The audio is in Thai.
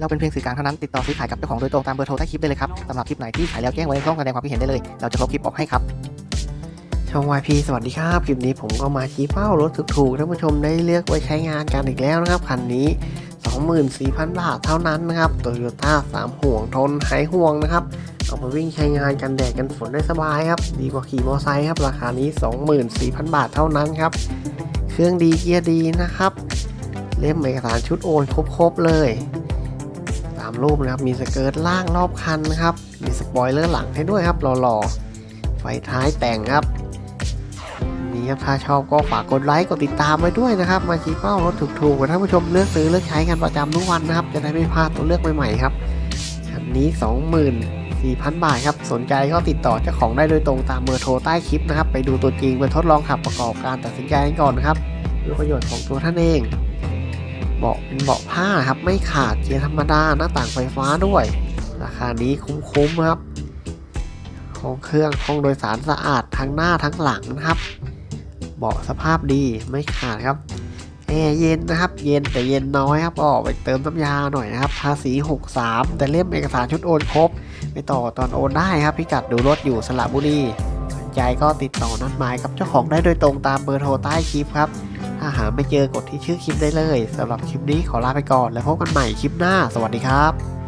เราเป็นเพียงสื่อกลางเท่านั้นติดต่อซื้อขายกับเจ้าของโดยตรงตามเบอร์โทรใต้คลิปได้เลยครับสำหรับคลิปไหนที่ขายแล้วแจ้งไว้ในช่องแสดงความคิดเห็นได้เลย เราจะลบคลิปออกให้ครับช่อง YP สวัสดีครับ คลิปนี้ผมก็มาชี้เป้ารถถูกๆท่านผู้ชมได้เลือกไว้ใช้งานกันอีกแล้วนะครับคันนี้ 24,000 บาทเท่านั้นนะครับโตโยต้า3ห่วงทนหายห่วงนะครับเอามาวิ่งใช้งานกันแดดกันฝนได้สบายครับดีกว่าขี่มอเตอร์ไซค์ครับราคานี้ 24,000 บาทเท่านั้นครับเครื่องดีเกียร์ดีนะครับ เล่มเอกสารชุดโอนครบๆเลยามรูปนะครับ มีสเกิร์ตล่างรอบคันนะครับ มีสปอยเลอร์หลังให้ด้วยครับหล่อๆไฟท้ายแต่งครับนี่ครับถ้าชอบก็ฝากกดไลค์กดติดตามไว้ด้วยนะครับ มาชี้เป้ารถถูกๆกับท่านผู้ชมเลือกซื้อเลือกใช้กันประจำทุกวันนะครับ จะได้ไม่พลาดตัวเลือกใหม่ๆครับคันนี้ 24,000 บาทครับ สนใจก็ติดต่อเจ้าของได้โดยตรงตามเบอร์โทรใต้คลิปนะครับ ไปดูตัวจริงไปทดลองขับประกอบการตัดสินใจกันก่อนนะครับเพื่อประโยชน์ของตัวท่านเอง เบาะเป็นเบาะผ้าครับ ไม่ขาดเกียร์ธรรมดาหน้าต่างไฟฟ้าด้วย ราคานี้คุ้มๆครับของเครื่องห้องโดยสารสะอาดทั้งหน้าทั้งหลังนะครับ เบาะสภาพดีไม่ขาดครับแอร์เย็นนะครับ เย็นแต่เย็นน้อยครับออกไปเติมน้ำยาหน่อยนะครับ ภาษี 63 แต่เล่มเอกสารชุดโอนครบ ไปต่อตอนโอนได้ครับ พิกัดดูรถอยู่สระบุรีสนใจก็ติดต่อนัดหมายกับเจ้าของได้โดยตรงตามเบอร์โทรใต้คลิปครับาไม่เจอกดที่ชื่อคลิปได้เลยสำหรับคลิปนี้ขอลาไปก่อน แล้วพบกันใหม่คลิปหน้า สวัสดีครับ